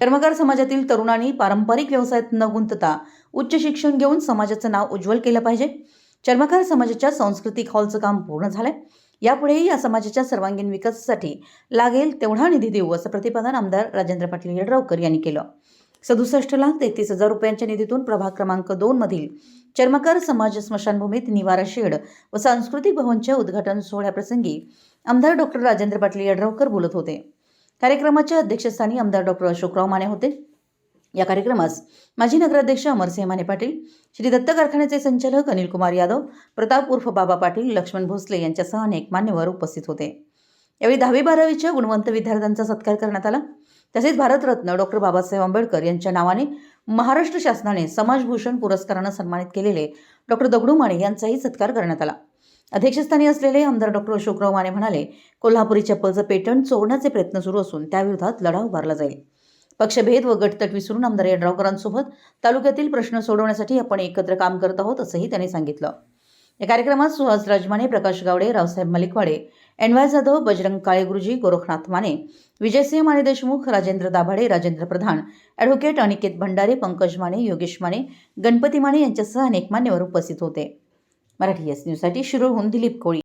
कर्मकार समाजातील तरुणांनी पारंपरिक व्यवसायात न गुंतता उच्च शिक्षण घेऊन समाजाचं नाव उज्ज्वल केलं पाहिजे. चर्मकार समाजाच्या सांस्कृतिक हॉलचं काम पूर्ण झालंय. यापुढेही या समाजाच्या सर्वांगीण विकासासाठी लागेल तेवढा निधी देऊ असं प्रतिपादन आमदार राजेंद्र पाटील यड्रावकर यांनी केलं. सदुसष्ट लाख तेहतीस हजार रुपयांच्या निधीतून प्रभाग क्रमांक दोन मधील चर्मकार समाज स्मशानभूमीत निवारा शेड व सांस्कृतिक भवनच्या उद्घाटन सोहळ्याप्रसंगी आमदार डॉक्टर राजेंद्र पाटील यड्रावकर बोलत होते. कार्यक्रमाच्या अध्यक्षस्थानी आमदार डॉक्टर अशोकराव माने होते. या कार्यक्रमास माजी नगराध्यक्ष अमरसिंह माने पाटील श्री दत्त कारखान्याचे संचालक अनिल कुमार यादव प्रताप उर्फ बाबा पाटील लक्ष्मण भोसले यांच्यासह अनेक मान्यवर उपस्थित होते. यावेळी दहावी बारावीच्या गुणवंत विद्यार्थ्यांचा सत्कार करण्यात आला. तसेच भारतरत्न डॉक्टर बाबासाहेब आंबेडकर यांच्या नावाने महाराष्ट्र शासनाने समाजभूषण पुरस्कारानं सन्मानित केलेले डॉक्टर दगडू माने यांचाही सत्कार करण्यात आला. अध्यक्षस्थानी असलेले आमदार डॉक्टर अशोकराव माने म्हणाले कोल्हापुरी चप्पलचं पेटंट चोरण्याचे प्रयत्न सुरू असून त्याविरोधात लढा उभारला जाईल. पक्षभेद व गटतट विसरून आमदार यड्रावकरांसोबत तालुक्यातील प्रश्न सोडवण्यासाठी आपण एकत्र काम करत आहोत असंही त्यांनी सांगितलं. या कार्यक्रमात Suhas Rajmane Prakash Gawade Raosaheb Malikwade N Y Jadhav Bajrang Kaleguruji Gorakhnath Mane Vijaysinh Mane Deshmukh Rajendra Dabhade Rajendra Pradhan advocate Aniket Bhandare Pankaj Mane Yogesh Mane Ganpati Mane यांच्यासह अनेक मान्यवर उपस्थित होते. मराठी एस न्यूजसाठी होऊन दिलीप कोळी.